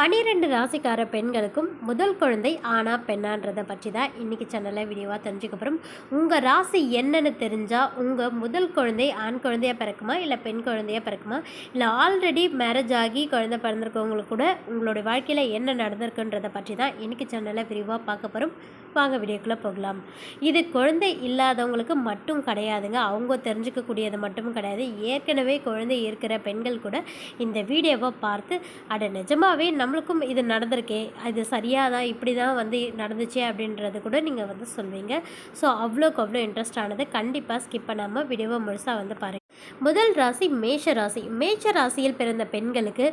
பனிரெண்டு ராசிக்கார பெண்களுக்கும் முதல் குழந்தை ஆனா பெண்ணான்றதை பற்றி தான் இன்றைக்கி சேனலில் வீடியோவாக தெரிஞ்சுக்க போகிறோம் உங்கள் ராசி என்னன்னு தெரிஞ்சால் உங்கள் முதல் குழந்தை ஆண் குழந்தையாக பிறக்குமா இல்லை பெண் குழந்தையாக பிறக்குமா? இல்லை ஆல்ரெடி மேரேஜ் ஆகி குழந்தை பிறந்திருக்கவங்களுக்கு கூட உங்களுடைய வாழ்க்கையில் என்ன நடந்திருக்குன்றதை பற்றி தான் இன்றைக்கி சேனலில் விரிவாக பார்க்க போகிறோம் வாங்க வீடியோக்குள்ளே போகலாம். இது குழந்தை இல்லாதவங்களுக்கு மட்டும் கிடையாதுங்க. அவங்க தெரிஞ்சுக்கக்கூடியது மட்டும் கிடையாது. ஏற்கனவே குழந்தை இருக்கிற பெண்கள் கூட இந்த வீடியோவை பார்த்து அட நிஜமாகவே நம்மளுக்கும் இது நடந்திருக்கே இது சரியாக தான் இப்படி தான் வந்து நடந்துச்சு அப்படின்றது கூட நீங்கள் வந்து சொல்வீங்க. ஸோ அவ்வளோக்கு அவ்வளோ இன்ட்ரெஸ்ட் ஆனது. கண்டிப்பாக ஸ்கிப் பண்ணாமல் வீடியோவை முழுசாக வந்து பாருங்கள் முதல் ராசி மேஷ ராசி. மேஷ ராசியில் பிறந்த பெண்களுக்கு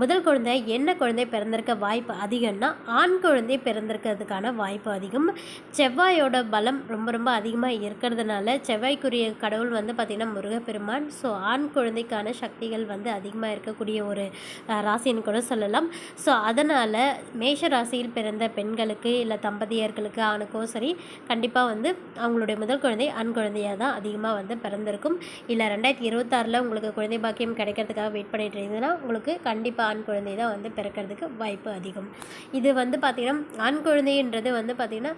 முதல் குழந்தை என்ன குழந்தை பிறந்திருக்க வாய்ப்பு அதிகம்னா ஆண் குழந்தை பிறந்திருக்கிறதுக்கான வாய்ப்பு அதிகம். செவ்வாயோட பலம் ரொம்ப ரொம்ப அதிகமாக இருக்கிறதுனால செவ்வாய்க்குரிய கடவுள் வந்து பார்த்திங்கன்னா முருகப்பெருமான். ஸோ ஆண் குழந்தைக்கான சக்திகள் வந்து அதிகமாக இருக்கக்கூடிய ஒரு ராசின்னு கூட சொல்லலாம். ஸோ அதனால் மேஷ ராசியில் பிறந்த பெண்களுக்கு இல்லை தம்பதியர்களுக்கு ஆணுக்கோ சரி கண்டிப்பாக வந்து அவங்களுடைய முதல் குழந்தை ஆண் குழந்தையாக தான் அதிகமாக வந்து பிறந்திருக்கும். இல்லை ரெண்டாயிரத்தி இருபத்தாறில் உங்களுக்கு குழந்தை பாக்கியம் கிடைக்கிறதுக்காக வெயிட் பண்ணிகிட்டு இருந்ததுன்னா உங்களுக்கு கண்டிப்பாக ஆண் குழந்தை தான் வந்து பிறக்கிறதுக்கு வாய்ப்பு அதிகம். இது வந்து பார்த்திங்கன்னா ஆண் குழந்தைன்றது வந்து பார்த்திங்கன்னா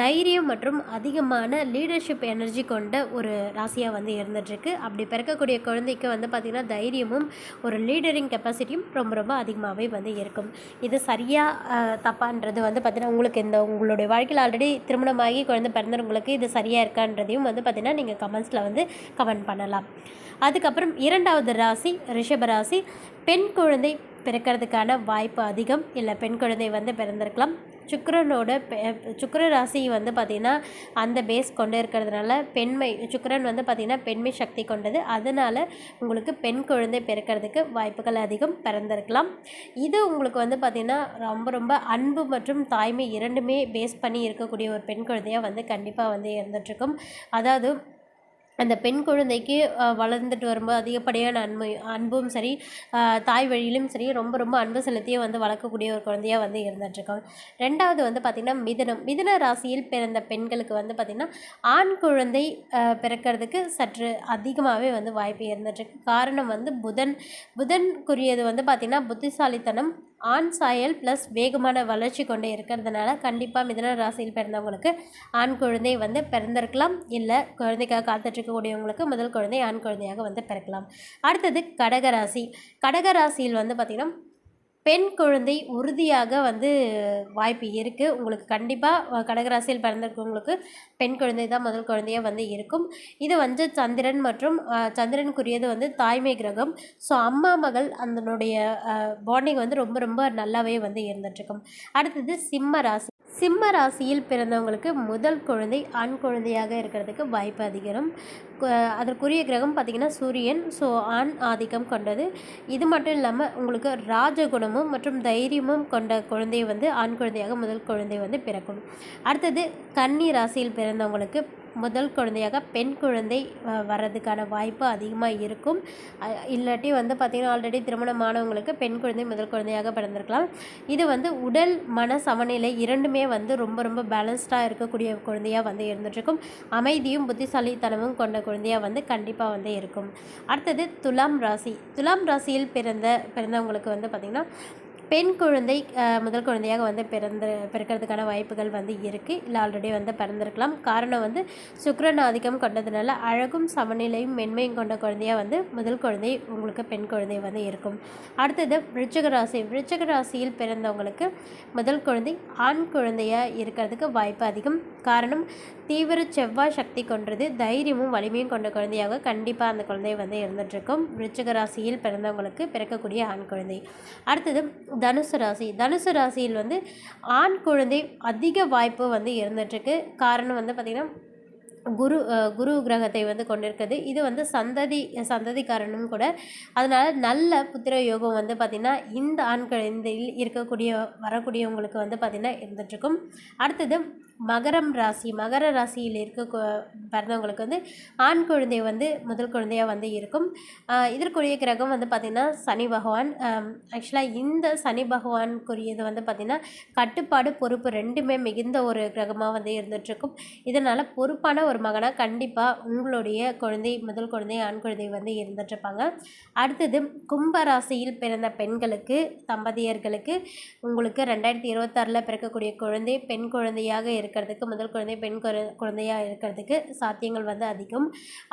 தைரியம் மற்றும் அதிகமான லீடர்ஷிப் எனர்ஜி கொண்ட ஒரு ராசியாக வந்து இருந்துகிட்ருக்கு அப்படி பிறக்கக்கூடிய குழந்தைக்கு வந்து பார்த்திங்கன்னா தைரியமும் ஒரு லீடரிங் கெப்பாசிட்டியும் ரொம்ப ரொம்ப அதிகமாகவே வந்து இருக்கும். இது சரியாக தப்பான்றது வந்து பார்த்திங்கன்னா உங்களுக்கு இந்த உங்களுடைய வாழ்க்கையில் ஆல்ரெடி திருமணமாகி குழந்தை பிறந்தவங்களுக்கு இது சரியாக இருக்கான்றதையும் வந்து பார்த்திங்கன்னா நீங்கள் கமெண்ட்ஸில் வந்து கமெண்ட் பண்ணலாம். அதுக்கப்புறம் இரண்டாவது ராசி ரிஷப ராசி. பெண் குழந்தை பிறக்கிறதுக்கான வாய்ப்பு அதிகம். இல்லை பெண் குழந்தை வந்து பிறந்திருக்கலாம். சுக்கரனோட பெ- ராசி வந்து பார்த்திங்கன்னா அந்த பேஸ் கொண்டு இருக்கிறதுனால பெண்மை சுக்கரன் வந்து பார்த்திங்கன்னா பெண்மை சக்தி கொண்டது. அதனால் உங்களுக்கு பெண் குழந்தை பிறக்கிறதுக்கு வாய்ப்புகள் அதிகம். பிறந்திருக்கலாம். இது உங்களுக்கு வந்து பார்த்திங்கன்னா ரொம்ப ரொம்ப அன்பு மற்றும் தாய்மை இரண்டுமே பேஸ் பண்ணி இருக்கக்கூடிய ஒரு பெண் குழந்தையாக வந்து கண்டிப்பாக வந்து இருந்துகிட்ருக்கும் அதாவது அந்த பெண் குழந்தைக்கு வளர்ந்துட்டு வரும்போது அதிகப்படியான அன்பு அன்பும் சரி தாய் வழியிலும் சரி ரொம்ப ரொம்ப அன்பு செலுத்தியே வந்து வளர்க்கக்கூடிய ஒரு குழந்தையாக வந்து இருந்துகிட்ருக்கோம் ரெண்டாவது வந்து பார்த்திங்கன்னா மிதனம். மிதன ராசியில் பிறந்த பெண்களுக்கு வந்து பார்த்திங்கன்னா ஆண் குழந்தை பிறக்கிறதுக்கு சற்று அதிகமாகவே வந்து வாய்ப்பு இருந்துகிட்ருக்கு காரணம் வந்து புதன். புதன்குரியது வந்து பார்த்திங்கன்னா புத்திசாலித்தனம் ஆண் சாயல் ப்ளஸ் வேகமான வளர்ச்சி கொண்டு இருக்கிறதுனால கண்டிப்பாக மிதன ராசியில் பிறந்தவங்களுக்கு ஆண் குழந்தை வந்து பிறந்திருக்கலாம். இல்லை குழந்தைக்காக காத்துட்ருக்கக்கூடியவங்களுக்கு முதல் குழந்தை ஆண் குழந்தையாக வந்து பிறக்கலாம். அடுத்தது கடகராசி கடகராசியில் வந்து பார்த்திங்கன்னா பெண் குழந்தை உறுதியாக வந்து வாய்ப்பு இருக்குது உங்களுக்கு கண்டிப்பாக கடகராசியில் பிறந்திருக்கவங்களுக்கு பெண் குழந்தை தான் முதல் குழந்தையாக வந்து இருக்கும். இது வந்து சந்திரன் மற்றும் சந்திரனுக்குரியது வந்து தாய்மை கிரகம். ஸோ அம்மா மகள் அதனுடைய பாண்டிங் வந்து ரொம்ப ரொம்ப நல்லாவே வந்து இருந்துகிட்ருக்கும் அடுத்தது சிம்ம ராசி. சிம்ம ராசியில் பிறந்தவங்களுக்கு முதல் குழந்தை ஆண் குழந்தையாக இருக்கிறதுக்கு வாய்ப்பு அதிகம் அதற்குரிய கிரகம் பார்த்திங்கன்னா சூரியன். ஸோ ஆண் ஆதிக்கம் கொண்டது. இது மட்டும் இல்லாமல் உங்களுக்கு ராஜகுணமும் மற்றும் தைரியமும் கொண்ட குழந்தை வந்து ஆண் குழந்தையாக முதல் குழந்தை வந்து பிறக்கும். அடுத்தது கன்னி ராசியில் பிறந்தவங்களுக்கு முதல் குழந்தையாக பெண் குழந்தை வர்றதுக்கான வாய்ப்பு அதிகமாக இருக்கும். இல்லாட்டி வந்து பார்த்திங்கன்னா ஆல்ரெடி திருமணமானவங்களுக்கு பெண் குழந்தை முதல் குழந்தையாக பிறந்திருக்கலாம். இது வந்து உடல் மன சமநிலை இரண்டுமே வந்து ரொம்ப ரொம்ப பேலன்ஸ்டாக இருக்கக்கூடிய குழந்தையாக வந்து இருந்துகிட்ருக்கும். அமைதியும் புத்திசாலித்தனமும் கொண்ட குழந்தையாக வந்து கண்டிப்பாக வந்து இருக்கும். அடுத்தது துலாம் ராசி. துலாம் ராசியில் பிறந்த பிறந்தவங்களுக்கு வந்து பார்த்திங்கன்னா பெண் குழந்தை முதல் குழந்தையாக வந்து பிறந்து பிறக்கிறதுக்கான வாய்ப்புகள் வந்து இருக்குது இல்லை ஆல்ரெடி வந்து பிறந்திருக்கலாம். காரணம் வந்து சுக்கரன் ஆதிக்கம் கொண்டதுனால அழகும் சமநிலையும் மென்மையும் கொண்ட குழந்தையாக வந்து முதல் குழந்தை உங்களுக்கு பெண் குழந்தை வந்து இருக்கும். அடுத்தது விருச்சிக ராசி. விருச்சிக ராசியில் பிறந்தவங்களுக்கு முதல் குழந்தை ஆண் குழந்தையாக இருக்கிறதுக்கு வாய்ப்பு அதிகம். காரணம் தீவிர செவ்வாய் சக்தி கொண்டது தைரியமும் வலிமையும் கொண்ட குழந்தையாக கண்டிப்பாக அந்த குழந்தை வந்து இருந்துகிட்ருக்கும் விருச்சிக ராசியில் பிறந்தவங்களுக்கு பிறக்கக்கூடிய ஆண் குழந்தை. அடுத்தது தனுசு ராசி. தனுசு ராசியில் வந்து ஆண் குழந்தை அதிக வாய்ப்பு வந்து இருந்துகிட்ருக்கு காரணம் வந்து பார்த்திங்கன்னா குரு குரு கிரகத்தை வந்து கொண்டிருக்குது. இது வந்து சந்ததி சந்ததிக்காரனும் கூட. அதனால் நல்ல புத்திர யோகம் வந்து பார்த்திங்கன்னா இந்த ஆண்கள் இந்த இருக்கக்கூடிய வரக்கூடியவங்களுக்கு வந்து பார்த்திங்கன்னா இருந்துகிட்ருக்கும் அடுத்தது மகரம் ராசி மகர ராசியில் இருக்க பிறந்தவங்களுக்கு வந்து ஆண் குழந்தை வந்து முதல் குழந்தையாக வந்து இருக்கும். இதற்குரிய கிரகம் வந்து பார்த்திங்கன்னா சனி பகவான். ஆக்சுவலாக இந்த சனி பகவானுக்குரியது வந்து பார்த்திங்கன்னா கட்டுப்பாடு பொறுப்பு ரெண்டுமே மிகுந்த ஒரு கிரகமாக வந்து இருந்துகிட்ருக்கும் இதனால் பொறுப்பான ஒரு மகனாக கண்டிப்பாக உங்களுடைய குழந்தை முதல் குழந்தை ஆண் குழந்தை வந்து இருந்துகிட்ருப்பாங்க அடுத்தது கும்ப ராசியில் பிறந்த பெண்களுக்கு தம்பதியர்களுக்கு உங்களுக்கு ரெண்டாயிரத்தி இருபத்தாறில் பிறக்கக்கூடிய குழந்தை பெண் குழந்தையாக இருக்கிறதுக்கு முதல் குழந்தை பெண் குழந்தையாக இருக்கிறதுக்கு சாத்தியங்கள் வந்து அதிகம்.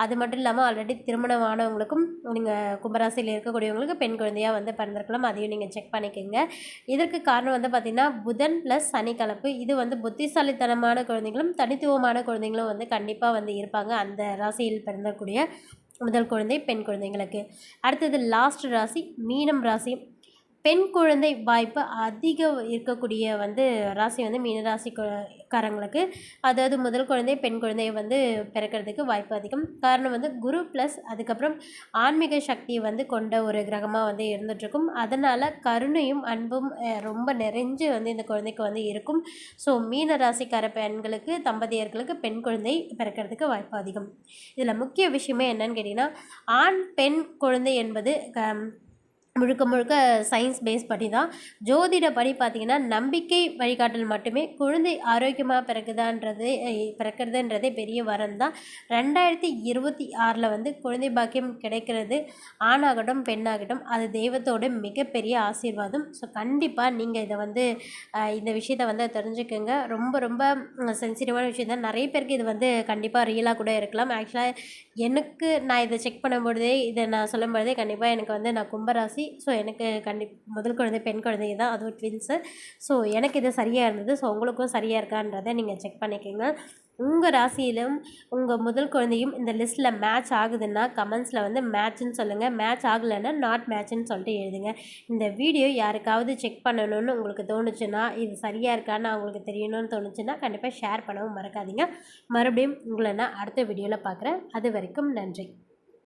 அது மட்டும் இல்லாமல் ஆல்ரெடி திருமணமானவங்களுக்கும் நீங்கள் கும்பராசியில் இருக்கக்கூடியவங்களுக்கு பெண் குழந்தையாக வந்து பிறந்திருக்கலாம். அதையும் நீங்கள் செக் பண்ணிக்கோங்க. இதற்கு காரணம் வந்து பார்த்திங்கன்னா புதன் ப்ளஸ் சனி கலப்பு இது வந்து புத்திசாலித்தனமான குழந்தைகளும் தனித்துவமான குழந்தைங்களும் வந்து கண்டிப்பாக வந்து இருப்பாங்க. அந்த ராசியில் பிறந்தக்கூடிய முதல் குழந்தை பெண் குழந்தைங்களுக்கு. அடுத்தது லாஸ்ட் ராசி மீனம் ராசி. பெண் குழந்தை வாய்ப்பு அதிகம் இருக்கக்கூடிய வந்து ராசி வந்து மீனராசி காரங்களுக்கு அதாவது முதல் குழந்தை பெண் குழந்தையை வந்து பிறக்கிறதுக்கு வாய்ப்பு அதிகம். காரணம் வந்து குரு ப்ளஸ் அதுக்கப்புறம் ஆன்மீக சக்தியை வந்து கொண்ட ஒரு கிரகமாக வந்து இருந்துகிட்ருக்கும் அதனால் கருணையும் அன்பும் ரொம்ப நிறைஞ்சு வந்து இந்த குழந்தைக்கு வந்து இருக்கும். ஸோ மீன ராசிக்கார பெண்களுக்கு தம்பதியர்களுக்கு பெண் குழந்தை பிறக்கிறதுக்கு வாய்ப்பு அதிகம். இதில் முக்கிய விஷயமே என்னன்னு கேட்டிங்கன்னா ஆண் பெண் குழந்தை என்பது க- முழுக்க முழுக்க சயின்ஸ் பேஸ் படி தான் ஜோதிட படி பார்த்திங்கன்னா நம்பிக்கை வழிகாட்டல் மட்டுமே குழந்தை ஆரோக்கியமாக பிறகுதான்றது பிறக்கிறதுன்றதே பெரிய வரம் தான் ரெண்டாயிரத்தி இருபத்தி ஆறில் வந்து குழந்தை பாக்கியம் கிடைக்கிறது ஆணாகட்டும் பெண்ணாகட்டும் அது தெய்வத்தோட மிகப்பெரிய ஆசீர்வாதம். ஸோ கண்டிப்பாக நீங்கள் இதை வந்து இந்த விஷயத்தை வந்து தெரிஞ்சுக்கோங்க. ரொம்ப ரொம்ப சென்சிட்டிவான விஷயம் தான் நிறைய பேருக்கு இது வந்து கண்டிப்பாக ரியலாக கூட இருக்கலாம். ஆக்சுவலாக எனக்கு நான் இதை செக் பண்ணும்பொழுதே இதை நான் சொல்லும்பொழுதே கண்டிப்பாக எனக்கு வந்து நான் கும்பராசி ஸோ எனக்கு கண்டி முதல் குழந்தை பெண் குழந்தை தான். அதுவும் ட்வின்ஸு ஸோ எனக்கு இது சரியாக இருந்தது. ஸோ உங்களுக்கும் சரியாக இருக்கான்றதை நீங்கள் செக் பண்ணிக்கோங்க. உங்கள் ராசியிலும் உங்கள் முதல் குழந்தையும் இந்த லிஸ்ட்டில் மேட்ச் ஆகுதுன்னா கமெண்ட்ஸில் வந்து மேட்ச்னு சொல்லுங்கள் மேட்ச் ஆகலைன்னா நாட் மேட்ச்னு சொல்லிட்டு எழுதுங்க. இந்த வீடியோ யாருக்காவது செக் பண்ணணும்னு உங்களுக்கு தோணுச்சுன்னா இது சரியாக இருக்கான்னு அவங்களுக்கு தெரியணும்னு தோணுச்சுன்னா கண்டிப்பாக ஷேர் பண்ணவும் மறக்காதீங்க. மறுபடியும் உங்களை நான் அடுத்த வீடியோவில் பார்க்குறேன். அது வரைக்கும் நன்றி.